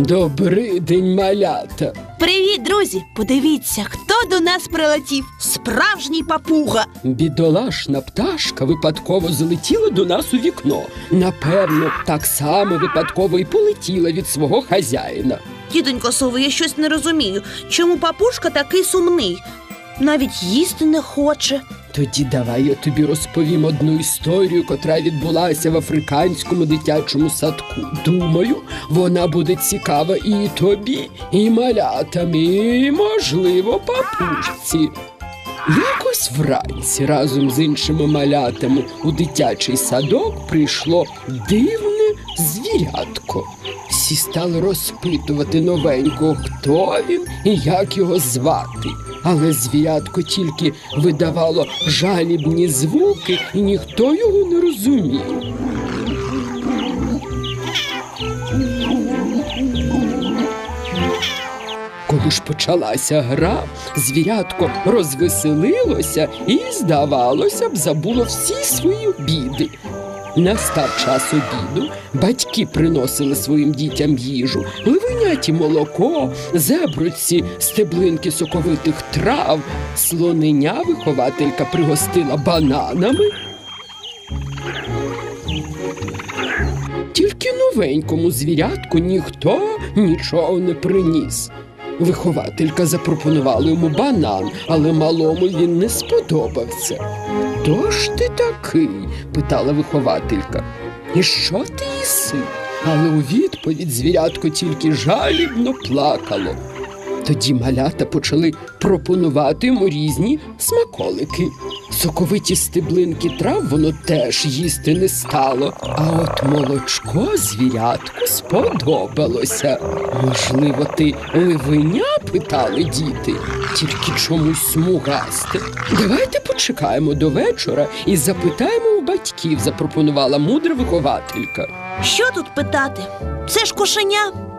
Добрий день, малята. Привіт, друзі! Подивіться, хто до нас прилетів. Справжній папуга. Бідолашна пташка випадково залетіла до нас у вікно. Напевно, так само випадково і полетіла від свого хазяїна. Тітонько Сово, я щось не розумію. Чому папушка такий сумний? Навіть їсти не хоче. Тоді давай я тобі розповім одну історію, котра відбулася в африканському дитячому садку. Думаю, вона буде цікава і тобі, і малятам, і, можливо, папушці. Якось вранці разом з іншими малятами у дитячий садок прийшло дивне звірятко. Всі стали розпитувати новенького, хто він і як його звати. Але звірятко тільки видавало жалібні звуки, і ніхто його не розумів. Коли ж почалася гра, звірятко розвеселилося і, здавалося б, забуло всі свої біди. Настав час обіду, батьки приносили своїм дітям їжу, ливеняті молоко, зебруці, стеблинки соковитих трав, слоненя вихователька пригостила бананами. Тільки новенькому звірятку ніхто нічого не приніс. Вихователька запропонувала йому банан, але малому він не сподобався. Хто ж ти такий? питала вихователька. І що ти їси? Але у відповідь звірятко тільки жалібно плакало. Тоді малята почали пропонувати йому різні смаколики. Соковиті стеблинки трав воно теж їсти не стало. А от молочко звірятку сподобалося. Можливо, ти ливеня? питали діти, тільки чомусь смугасте. Давайте почекаємо до вечора і запитаємо у батьків, запропонувала мудра вихователька. Що тут питати? Це ж кошеня.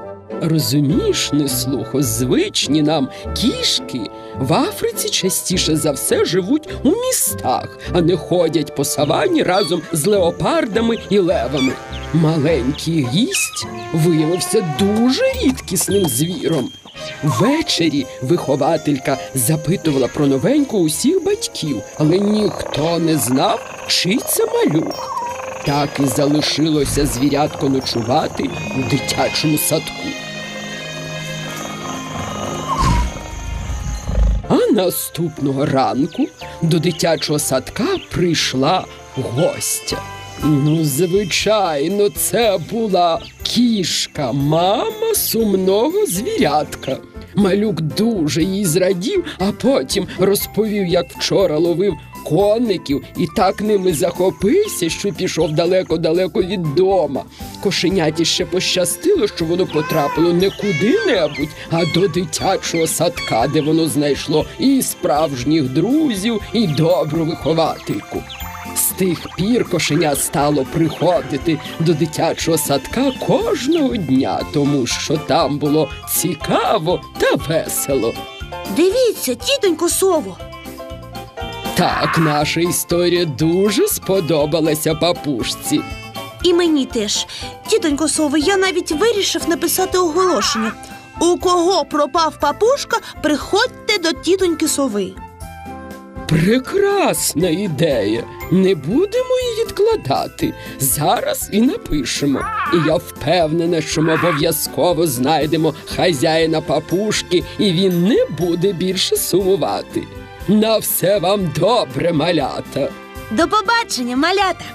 Розумієш, неслухо, звичні нам кішки в Африці частіше за все живуть у містах, а не ходять по савані разом з леопардами і левами. Маленький гість виявився дуже рідкісним звіром. Ввечері вихователька запитувала про новеньку усіх батьків, але ніхто не знав, чий це малюк. Так і залишилося звірятко ночувати у дитячому садку. А наступного ранку до дитячого садка прийшла гостя. Ну, звичайно, це була кішка, мама сумного звірятка. Малюк дуже їй зрадів, а потім розповів, як вчора ловив коників і так ними захопився, що пішов далеко-далеко від дома. Кошеняті ще пощастило, що воно потрапило не куди-небудь, а до дитячого садка, де воно знайшло і справжніх друзів, і добру виховательку. З тих пір кошеня стало приходити до дитячого садка кожного дня, тому що там було цікаво та весело. Дивіться, тітонько Сово. Так, наша історія дуже сподобалася папушці. І мені теж. Тітонько Сово, я навіть вирішив написати оголошення. У кого пропав папушка, приходьте до тітоньки сови. Прекрасна ідея. Не будемо її відкладати. Зараз і напишемо. І я впевнена, що ми обов'язково знайдемо хазяїна папушки, і він не буде більше сумувати. На все вам добре, малята. До побачення, малята!